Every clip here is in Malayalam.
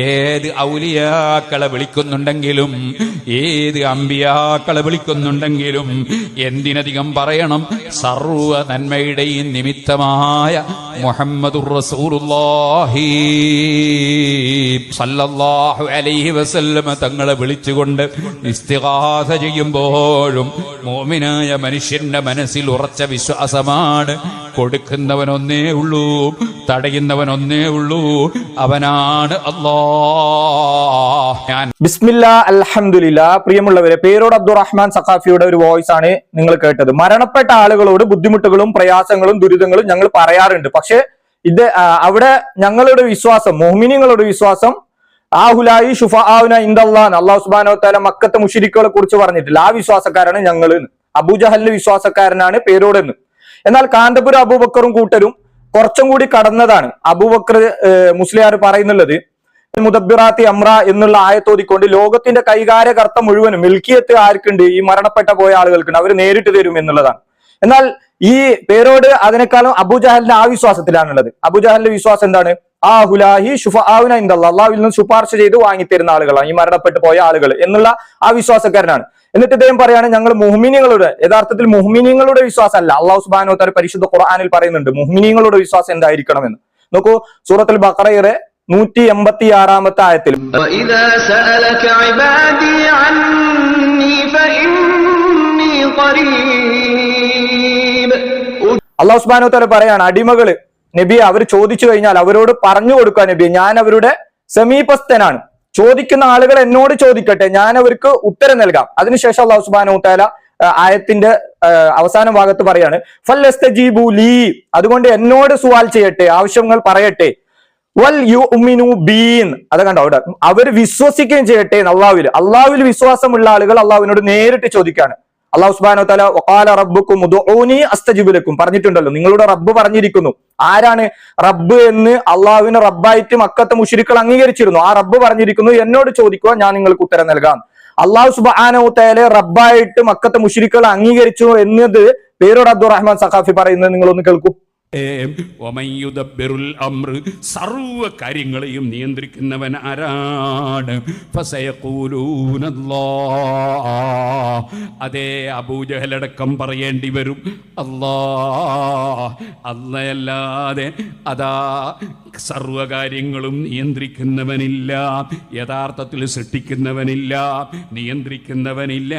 ഏത് ഔലിയാക്കളെ വിളിക്കുന്നുണ്ടെങ്കിലും ഏത് അമ്പിയാക്കളെ വിളിക്കുന്നുണ്ടെങ്കിലും എന്തിനധികം പറയണം? സർവ നന്മയുടെയും നിമിത്തമായ മുഹമ്മദുർ റസൂലുള്ളാഹി സല്ലല്ലാഹു അലൈഹി വസല്ലമ തങ്ങളെ വിളിച്ചുകൊണ്ട് ഇസ്തിഗാസ ചെയ്യുമ്പോഴും മോമിനായ മനുഷ്യന്റെ മനസ്സിൽ ഉറച്ച വിശ്വാസമാണ് കൊടുക്കുന്നവനൊന്നേ ഉള്ളൂ. തടയുന്നവൻ ഒന്നേ ഉള്ളൂ. അവനാണ് അള്ളാ ഞാൻ ബിസ്മില്ല അൽഹംദുലില്ല. പ്രിയമുള്ളവരെ പേരോട് അബ്ദുറഹ്മാൻ സഖാഫിയുടെ ഒരു വോയിസ് ആണ് നിങ്ങൾ കേട്ടത്. മരണപ്പെട്ട ആളുകളോട് ബുദ്ധിമുട്ടുകളും പ്രയാസങ്ങളും ദുരിതങ്ങളും ഞങ്ങൾ പറയാറുണ്ട്. പക്ഷെ ഇത് അവിടെ ഞങ്ങളുടെ വിശ്വാസം മോഹിനിങ്ങളുടെ വിശ്വാസം ആഹുലായി ഷുഫാവുന ഇന്ദല്ലാൻ അള്ളാഹു സുബാനോ മക്കത്തെ മുഷിരിക്കുകളെ കുറിച്ച് പറഞ്ഞിട്ടില്ല. ആ വിശ്വാസക്കാരാണ് ഞങ്ങൾ അബൂജഹലിന്റെ വിശ്വാസക്കാരനാണ് പേരോടെന്ന്. എന്നാൽ കാന്തപുരം അബൂബക്കറും കൂട്ടരും കുറച്ചും കൂടി കടന്നതാണ്. അബൂബക്കർ മുസ്ലിയാർ പറയുന്നുള്ളത് മുദബിറാത്തി അമ്ര എന്നുള്ള ആയത്തോതിക്കൊണ്ട് ലോകത്തിന്റെ കൈകാര്യകർത്ത മുഴുവനും മിൽക്കിയത്ത് ആർക്കുണ്ട്? ഈ മരണപ്പെട്ട പോയ ആളുകൾക്കുണ്ട്. അവർ നേരിട്ട് തരും എന്നുള്ളതാണ്. എന്നാൽ ഈ പേരോട് അതിനേക്കാളും അബുജഹലിന്റെ ആ വിശ്വാസത്തിലാണുള്ളത്. അബുജഹലിന്റെ വിശ്വാസം എന്താണ്? അള്ളാഹുവിൽ നിന്ന് ശുപാർശ ചെയ്ത് വാങ്ങിത്തരുന്ന ആളുകളാണ്. ഈ മരണപ്പെട്ടു പോയ ആളുകൾ എന്നുള്ള ആ വിശ്വാസക്കാരനാണ്. എന്നിട്ട് ഇദ്ദേഹം പറയുകയാണ് ഞങ്ങൾ മുഹ്മിനിങ്ങളുടെ യഥാർത്ഥത്തിൽ മുഹ്മിനിങ്ങളുടെ വിശ്വാസമല്ല. അള്ളാഹു സുബാനോത്താർ പരിശുദ്ധ ഖുർആാനിൽ പറയുന്നുണ്ട് മുഹ്മിനിങ്ങളുടെ വിശ്വാസം എന്തായിരിക്കണം എന്ന് നോക്കൂ സൂറത്തുൽ ബക്കറയുടെ നൂറ്റി എൺപത്തി ആറാമത്തെ ആയത്തിൽ അള്ളാഹു സുബാനോ പറയാണ് അടിമകൾ നബിയെ അവർ ചോദിച്ചു കഴിഞ്ഞാൽ അവരോട് പറഞ്ഞു കൊടുക്കുക നബി ഞാൻ അവരുടെ സമീപസ്ഥനാണ്. ചോദിക്കുന്ന ആളുകൾ എന്നോട് ചോദിക്കട്ടെ. ഞാൻ അവർക്ക് ഉത്തരം നൽകാം. അതിനുശേഷം അള്ളാഹു സുബാന ഊട്ടാല ആയത്തിന്റെ അവസാന ഭാഗത്ത് പറയാണ് ഫല്ലസ്തജീബു ലീ. അതുകൊണ്ട് എന്നോട് സുവാൽ ചെയ്യട്ടെ ആവശ്യങ്ങൾ പറയട്ടെ. വൽ യുമിനു ബീൻ. അത് കണ്ടോ അവിടെ അവർ വിശ്വസിക്കുകയും ചെയ്യട്ടെ അള്ളാഹുവിൽ അള്ളാഹുവിൽ വിശ്വാസമുള്ള ആളുകൾ അള്ളാഹുവിനോട് നേരിട്ട് ചോദിക്കാണ് അള്ളാഹു റബ്ബുക്കും പറഞ്ഞിട്ടുണ്ടല്ലോ. നിങ്ങളുടെ റബ്ബ് പറഞ്ഞിരിക്കുന്നു. ആരാണ് റബ്ബ് എന്ന് അള്ളാഹുവിന് റബ്ബായിട്ട് മക്കത്തെ മുഷിരിക്കൾ അംഗീകരിച്ചിരുന്നു. ആ റബ്ബ് പറഞ്ഞിരിക്കുന്നു. എന്നോട് ചോദിക്കുക ഞാൻ നിങ്ങൾക്ക് ഉത്തരം നൽകാം. അള്ളാഹു സുബാനോ തല റബ്ബായിട്ട് മക്കത്തെ മുഷിരിക്കൾ അംഗീകരിച്ചു എന്നത് പേരോട് അബ്ദുറഹ്മാൻ സഖാഫി പറയുന്നത് നിങ്ങളൊന്ന് കേൾക്കൂ. സർവ കാര്യങ്ങളെയും നിയന്ത്രിക്കുന്നവൻ ആരാണ്? അതെ അതേ അബൂജഹലടക്കം പറയേണ്ടി വരും. അല്ലാ അല്ലയല്ലാതെ അതാ സർവകാര്യങ്ങളും നിയന്ത്രിക്കുന്നവനില്ല യഥാർത്ഥത്തിൽ സൃഷ്ടിക്കുന്നവനില്ല നിയന്ത്രിക്കുന്നവനില്ല.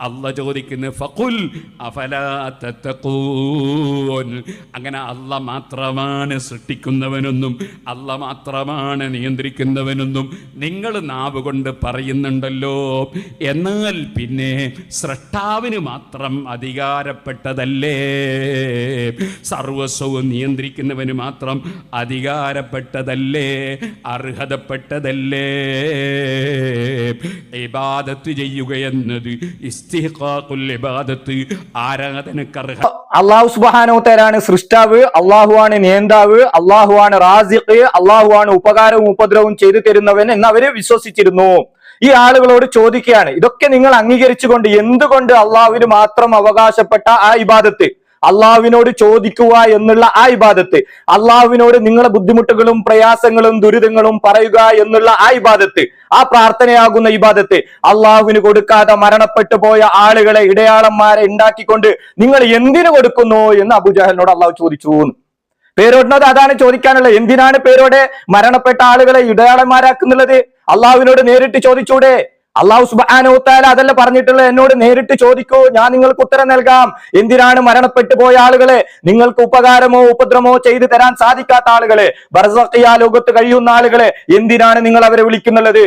അല്ല ചോദിക്കുന്ന ഫഖുൽ അഫലാ തത്തഖൂൻ? അങ്ങനെ അല്ല മാത്രമാണ് സൃഷ്ടിക്കുന്നവനെന്നും അല്ല മാത്രമാണ് നിയന്ത്രിക്കുന്നവനെന്നും നിങ്ങൾ നാവ് കൊണ്ട് പറയുന്നുണ്ടല്ലോ. എന്നാൽ പിന്നെ സൃഷ്ടാവിന് മാത്രം അധികാരപ്പെട്ടതല്ലേ? സർവസ്വവും നിയന്ത്രിക്കുന്നവന് മാത്രം അധികാരപ്പെട്ടതല്ലേ അർഹതപ്പെട്ടതല്ലേ? ഇബാദത്ത് ചെയ്യുക എന്നത് ഇസ്തിഖാഖുൽ ഇബാദത്ത് ആരാധനക്കർഹ അള്ളാഹു നേന്താവ് സൃഷ്ടാവ് അള്ളാഹുവാണ് നേന്താവ് അള്ളാഹുവാണ് റാസിഖ് അള്ളാഹുവാണ് ഉപകാരവും ഉപദ്രവവും ചെയ്തു തരുന്നവൻ എന്ന് അവർ വിശ്വസിച്ചിരുന്നു. ഈ ആളുകളോട് ചോദിക്കുകയാണ് ഇതൊക്കെ നിങ്ങൾ അംഗീകരിച്ചുകൊണ്ട് എന്തുകൊണ്ട് അള്ളാഹുവിന് മാത്രം അവകാശപ്പെട്ട ആ ഇബാദത്ത്? അള്ളാഹുവിനോട് ചോദിക്കുക എന്നുള്ള ആ ഇബാദത്ത് അള്ളാഹുവിനോട് നിങ്ങളുടെ ബുദ്ധിമുട്ടുകളും പ്രയാസങ്ങളും ദുരിതങ്ങളും പറയുക എന്നുള്ള ആ ഇബാദത്ത് ആ പ്രാർത്ഥനയാകുന്ന ഇബാദത്ത് അള്ളാഹുവിന് കൊടുക്കാതെ മരണപ്പെട്ടു പോയ ആളുകളെ ഇടയാളന്മാരെ ഉണ്ടാക്കിക്കൊണ്ട് നിങ്ങൾ എന്തിനു കൊടുക്കുന്നു എന്ന് അബുജഹലിനോട് അള്ളാഹു ചോദിച്ചു. പേരോടിനോട് അതാണ് ചോദിക്കാനുള്ളത്. എന്തിനാണ് പേരോടെ മരണപ്പെട്ട ആളുകളെ ഇടയാളന്മാരാക്കുന്നുള്ളത്? അള്ളാഹുവിനോട് നേരിട്ട് ചോദിച്ചൂടെ? അള്ളാഹു സുബാനോത്താല അതല്ല പറഞ്ഞിട്ടുള്ള എന്നോട് നേരിട്ട് ചോദിക്കൂ. ഞാൻ നിങ്ങൾക്ക് ഉത്തരം നൽകാം. എന്തിനാണ് മരണപ്പെട്ടു പോയ ആളുകളെ? നിങ്ങൾക്ക് ഉപകാരമോ ഉപദ്രവമോ ചെയ്തു തരാൻ സാധിക്കാത്ത ആളുകളെ? ബർസഖിയ ലോകത്ത് കഴിയുന്ന ആളുകളെ എന്തിനാണ് നിങ്ങൾ അവരെ വിളിക്കുന്നുള്ളത്?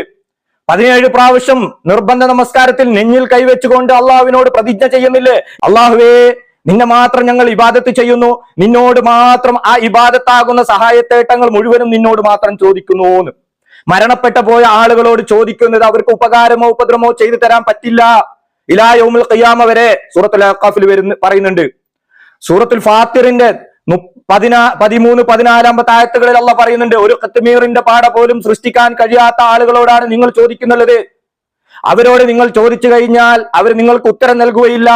പതിനേഴ് പ്രാവശ്യം നിർബന്ധ നമസ്കാരത്തിൽ നെഞ്ഞിൽ കൈവച്ചുകൊണ്ട് അള്ളാഹുവിനോട് പ്രതിജ്ഞ ചെയ്യുന്നില്ലേ? അള്ളാഹുവേ നിന്നെ മാത്രം ഞങ്ങൾ ഇബാദത്ത് ചെയ്യുന്നു. നിന്നോട് മാത്രം ആ ഇബാദത്താകുന്ന സഹായത്തേട്ടങ്ങൾ മുഴുവനും നിന്നോട് മാത്രം ചോദിക്കുന്നു എന്ന്. മരണപ്പെട്ട പോയ ആളുകളോട് ചോദിക്കുന്നത് അവർക്ക് ഉപകാരമോ ഉപദ്രവമോ ചെയ്തു തരാൻ പറ്റില്ല. ഇലാ കയ്യാമ വരെ സൂറത്തുൽ അഖാഫിൽ വരുന്ന പറയുന്നുണ്ട്. സൂറത്തുൽ ഫാത്തിറിന്റെ പതിനാ പതിമൂന്ന് പതിനാലാമത്തെ ആയത്തുകളിൽ അല്ല പറയുന്നുണ്ട് ഒരു കത്തുമീറിന്റെ പാട പോലും സൃഷ്ടിക്കാൻ കഴിയാത്ത ആളുകളോടാണ് നിങ്ങൾ ചോദിക്കുന്നുള്ളത്. അവരോട് നിങ്ങൾ ചോദിച്ചു കഴിഞ്ഞാൽ അവർ നിങ്ങൾക്ക് ഉത്തരം നൽകുകയില്ല.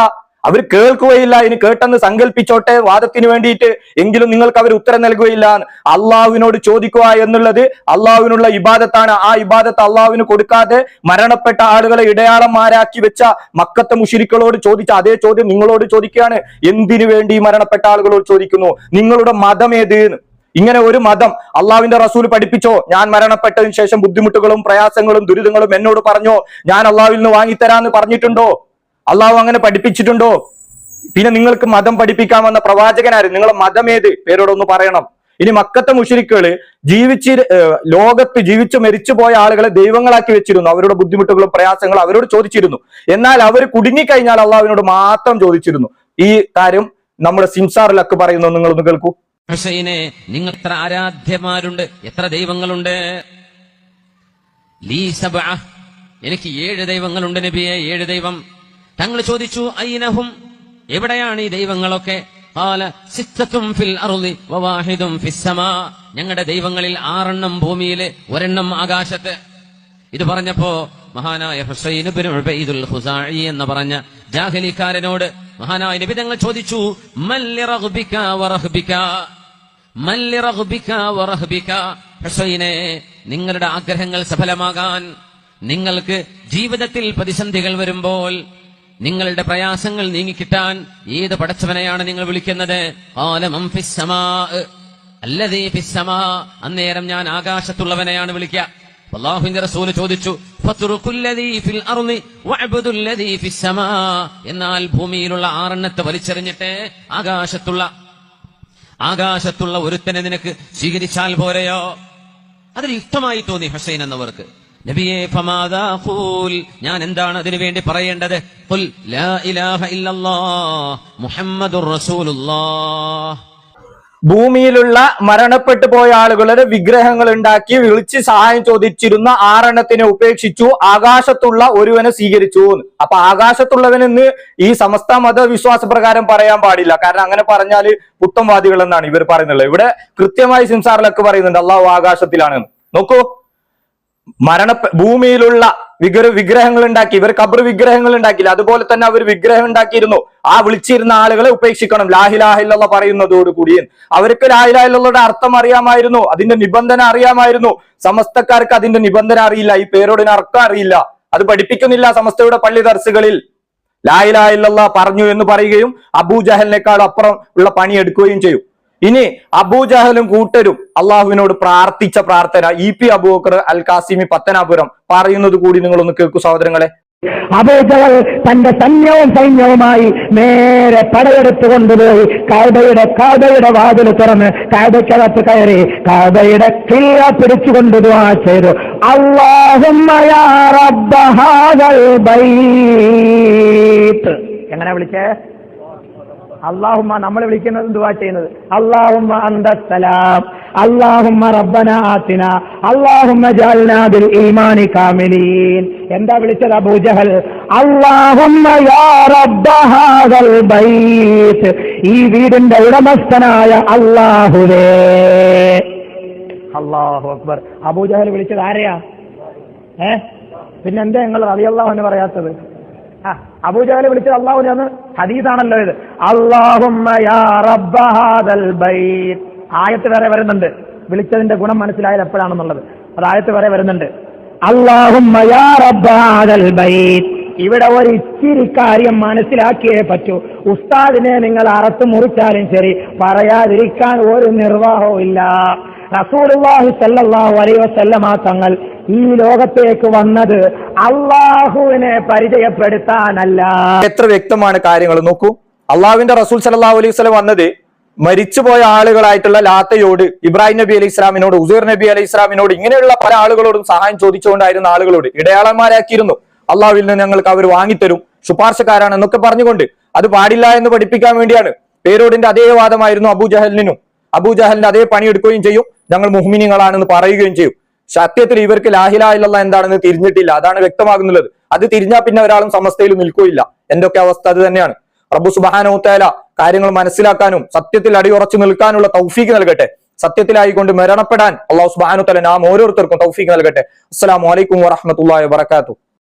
അവർ കേൾക്കുകയില്ല ഇനി കേട്ടെന്ന് സങ്കല്പിച്ചോട്ടെ വാദത്തിന് വേണ്ടിയിട്ട് എങ്കിലും നിങ്ങൾക്ക് അവർ ഉത്തരം നൽകുകയില്ല. അള്ളാഹുവിനോട് ചോദിക്കുക എന്നുള്ളത് അള്ളാഹുവിനുള്ള ഇബാദത്താണ്. ആ ഇബാദത്ത് അള്ളാഹുവിന് കൊടുക്കാതെ മരണപ്പെട്ട ആളുകളെ ഇടയാളന്മാരാക്കി വെച്ച മക്കത്തെ മുഷിരിക്കളോട് ചോദിച്ച അതേ ചോദ്യം നിങ്ങളോട് ചോദിക്കുകയാണ്. എന്തിനു വേണ്ടി മരണപ്പെട്ട ആളുകളോട് ചോദിക്കുന്നു? നിങ്ങളുടെ മതം ഏത്? ഇങ്ങനെ ഒരു മതം അള്ളാവിന്റെ റസൂൽ പഠിപ്പിച്ചോ? ഞാൻ മരണപ്പെട്ടതിന് ശേഷം ബുദ്ധിമുട്ടുകളും പ്രയാസങ്ങളും ദുരിതങ്ങളും എന്നോട് പറഞ്ഞോ? ഞാൻ അള്ളാവിൽ നിന്ന് വാങ്ങിത്തരാന്ന് പറഞ്ഞിട്ടുണ്ടോ? അള്ളാഹു അങ്ങനെ പഠിപ്പിച്ചിട്ടുണ്ടോ? പിന്നെ നിങ്ങൾക്ക് മതം പഠിപ്പിക്കാൻ വന്ന പ്രവാചകനാര്? നിങ്ങളെ മതം ഏത് പേരോടൊന്ന് പറയണം. ഇനി മക്കത്തെ മുഷരിക്കുകൾ ജീവിച്ച് ലോകത്ത് ജീവിച്ചു മരിച്ചു പോയ ആളുകളെ ദൈവങ്ങളാക്കി വെച്ചിരുന്നു. അവരുടെ ബുദ്ധിമുട്ടുകളും പ്രയാസങ്ങളും അവരോട് ചോദിച്ചിരുന്നു. എന്നാൽ അവർ കുടുങ്ങിക്കഴിഞ്ഞാൽ അള്ളാഹുവിനോട് മാത്രം ചോദിച്ചിരുന്നു. ഈ കാര്യം നമ്മുടെ സിംസാറിലൊക്കെ പറയുന്നു. നിങ്ങളൊന്ന് കേൾക്കൂ. ഹുസൈനെ നിങ്ങൾ എത്ര ആരാധ്യമാരുണ്ട് എത്ര ദൈവങ്ങളുണ്ട്. എനിക്ക് ഏഴ് ദൈവങ്ങളുണ്ട് നബിയെ. ഏഴ് ദൈവം തങ്ങൾ ചോദിച്ചു ഐനഹും എവിടെയാണ് ഈ ദൈവങ്ങളൊക്കെ? ഞങ്ങളുടെ ദൈവങ്ങളിൽ ആറെണ്ണം ഭൂമിയിൽ ഒരെണ്ണം ആകാശത്ത്. ഇത് പറഞ്ഞപ്പോ മഹാനായ ഇബ്നു ഖുസാഇ എന്ന് പറഞ്ഞ ജാഹലിക്കാരനോട് മഹാനായ നബി തങ്ങൾ ചോദിച്ചു നിങ്ങളുടെ ആഗ്രഹങ്ങൾ സഫലമാകാൻ നിങ്ങൾക്ക് ജീവിതത്തിൽ പ്രതിസന്ധികൾ വരുമ്പോൾ നിങ്ങളുടെ പ്രയാസങ്ങൾ നീങ്ങിക്കിട്ടാൻ ഏത് പടച്ചവനെയാണ് നിങ്ങൾ വിളിക്കുന്നത്? സമാ അല്ലതീ അന്നേരം ഞാൻ ആകാശത്തുള്ളവനെയാണ് വിളിക്കുക. ചോദിച്ചു. എന്നാൽ ഭൂമിയിലുള്ള ആറെണ്ണത്തെ വലിച്ചെറിഞ്ഞിട്ട് ആകാശത്തുള്ള ആകാശത്തുള്ള ഒരുത്തനെ നിനക്ക് സ്വീകരിച്ചാൽ പോരെയോ? അതിന് യുക്തമായി തോന്നി ഹുസൈൻ എന്നവർക്ക്. നബിയെ ഞാൻ എന്താണ് അതിനു വേണ്ടി പറയേണ്ടത്? ഭൂമിയിലുള്ള മരണപ്പെട്ടു പോയ ആളുകളുടെ വിഗ്രഹങ്ങൾ ഉണ്ടാക്കി വിളിച്ച് സഹായം ചോദിച്ചിരുന്ന ആറെണ്ണത്തിനെ ഉപേക്ഷിച്ചു. ആകാശത്തുള്ള ഒരുവനെ സ്വീകരിച്ചു. അപ്പൊ ആകാശത്തുള്ളവനെന്ന് ഈ സമസ്ത മതവിശ്വാസ പ്രകാരം പറയാൻ പാടില്ല. കാരണം അങ്ങനെ പറഞ്ഞാൽ പുത്തംവാദികൾ എന്നാണ് ഇവർ പറയുന്നത്. ഇവിടെ കൃത്യമായി സിംസാറിലൊക്കെ പറയുന്നുണ്ട്. അള്ളാഹു ആകാശത്തിലാണ് നോക്കൂ. മരണ ഭൂമിയിലുള്ള വിഗ്ര വിഗ്രഹങ്ങൾ ഉണ്ടാക്കി ഇവർ കബർ വിഗ്രഹങ്ങൾ ഉണ്ടാക്കിയില്ല അതുപോലെ തന്നെ അവർ വിഗ്രഹം ഉണ്ടാക്കിയിരുന്നു. ആ വിളിച്ചിരുന്ന ആളുകളെ ഉപേക്ഷിക്കണം. ലാഹിലാഹില്ല പറയുന്നതോടുകൂടി അവർക്ക് ലാഹിലാഹില്ലയുടെ അർത്ഥം അറിയാമായിരുന്നു. അതിന്റെ നിബന്ധന അറിയാമായിരുന്നു. സമസ്തക്കാർക്ക് അതിന്റെ നിബന്ധന അറിയില്ല. ഈ പേരോടിന് അർത്ഥം അറിയില്ല. അത് പഠിപ്പിക്കുന്നില്ല സമസ്തയുടെ പള്ളി ദർസുകളിൽ. ലാഹിലാഹില്ല പറഞ്ഞു എന്ന് പറയുകയും അബൂജഹലിനേക്കാൾ അപ്പുറം ഉള്ള പണിയെടുക്കുകയും ചെയ്യും. ഇനി അബൂജഹലും കൂട്ടരും അള്ളാഹുവിനോട് പ്രാർത്ഥിച്ച പ്രാർത്ഥന ഇ പി അബൂബക്കർ അൽ കാസിമി പത്തനാപുരം പറയുന്നത് കൂടി നിങ്ങളൊന്ന് കേൾക്കൂ സഹോദരങ്ങളെ. അബൂജഹൽ തന്റെ സൈന്യവും സൈന്യവുമായി നേരെ പടയെടുത്തു കൊണ്ടുപോയി കാബയുടെ കാബയുടെ വാതിൽ തുറന്ന് കാബയ്ക്കകത്ത് കയറി കാബയുടെ കിള്ള പിടിച്ചു ദുആ ചെയ്തു. അല്ലാഹുമ്മ യാ റബ്ബ ഹാദൽ ബൈത്ത്. എങ്ങനെ വിളിച്ചേ? അള്ളാഹുമ്മ നമ്മൾ വിളിക്കുന്നത് ദുവാ ചെയ്യുന്നത്? അള്ളാഹുമ്മ അന്തസ്സലാം അള്ളാഹുമ്മ റബ്ബന ആത്തിന. അള്ളാഹുമ്മ ജഅൽനാ ബിൽ ഈമാനി കാമിലീൻ. എന്താ വിളിച്ചത് അബൂജഹൽ അള്ളാഹുമ്മ യാ റബ്ബ ഹാദൽ ബൈത്ത്. ഈ വീടിന്റെ ഉടമസ്ഥനായ അള്ളാഹുവേ. അള്ളാഹു അക്ബർ. അബൂജഹൽ വിളിച്ചത് ആരെയാ? ഏ? പിന്നെന്താ നിങ്ങൾ എന്ന് പറയാത്തത്? അബൂജഹൽ വിളിച്ചത് അള്ളാഹുവിനെ അന്ന് ഹദീസാണല്ലോ ഇത്. ആയത്ത് വരെ വരുന്നുണ്ട്. വിളിച്ചതിന്റെ ഗുണം മനസ്സിലായത് എപ്പോഴാണെന്നുള്ളത്. അത് ആയത്ത് വരെ വരുന്നുണ്ട്. ഇവിടെ ഒരു ഇച്ചിരി കാര്യം മനസ്സിലാക്കിയേ പറ്റൂ. ഉസ്താദിനെ നിങ്ങൾ അറത്ത് മുറിച്ചാലും ശരി പറയാതിരിക്കാൻ ഒരു നിർവാഹവും ഇല്ല. റസൂലുള്ളാഹി സല്ലല്ലാഹു അലൈഹി വസല്ലമ തങ്ങൾ ഈ ലോകത്തേക്ക് വന്നത് അള്ളാഹുവിനെ പരിചയപ്പെടുത്താനല്ല. എത്ര വ്യക്തമാണ് കാര്യങ്ങൾ നോക്കൂ. അള്ളാഹുവിന്റെ റസൂൽ സല്ലല്ലാഹു അലൈഹി സ്വലം വന്നത് മരിച്ചുപോയ ആളുകളായിട്ടുള്ള ലാത്തയോട് ഇബ്രാഹിം നബി അലൈഹി ഇസ്ലാമിനോട് ഉസൈർ നബി അലൈഹി ഇസ്ലാമിനോട് ഇങ്ങനെയുള്ള പല ആളുകളോടും സഹായം ചോദിച്ചുകൊണ്ടായിരുന്ന ആളുകളോട് ഇടയാളന്മാരാക്കിയിരുന്നു. അള്ളാഹുവിൽ നിന്ന് ഞങ്ങൾക്ക് അവർ വാങ്ങിത്തരും. ശുപാർശക്കാരാണ് എന്നൊക്കെ പറഞ്ഞുകൊണ്ട് അത് പാടില്ല എന്ന് പഠിപ്പിക്കാൻ വേണ്ടിയാണ്. പേരോടിന്റെ അതേ വാദമായിരുന്നു അബൂജഹലിനും. അബൂജഹലിന്റെ അതേ പണിയെടുക്കുകയും ചെയ്യും. ഞങ്ങൾ മുഹ്മിനികളാണെന്ന് പറയുകയും ചെയ്യും. സത്യത്തിൽ ഇവർക്ക് ലാഹില ഇല്ലല്ല എന്താണെന്ന് തിരിഞ്ഞിട്ടില്ല. അതാണ് വ്യക്തമാകുന്നുള്ളത്. അത് തിരിഞ്ഞാൽ പിന്നെ ഒരാളും സമസ്തയിൽ നിൽക്കുകയില്ല. എന്തൊക്കെ അവസ്ഥ അത് തന്നെയാണ്. റബ്ബു സുബാനോത്തേല കാര്യങ്ങൾ മനസ്സിലാക്കാനും സത്യത്തിൽ അടിയുറച്ചു നിൽക്കാനുള്ള തൗഫീക്ക് നൽകട്ടെ. സത്യത്തിലായിക്കൊണ്ട് മരണപ്പെടാൻ അള്ളാഹു സുബാനുത്തല നാം ഓരോരുത്തർക്കും തൗഫീക്ക് നൽകട്ടെ. അസ്സാം അലൈക്കും വാഹമത്തല്ലാ വാത്തു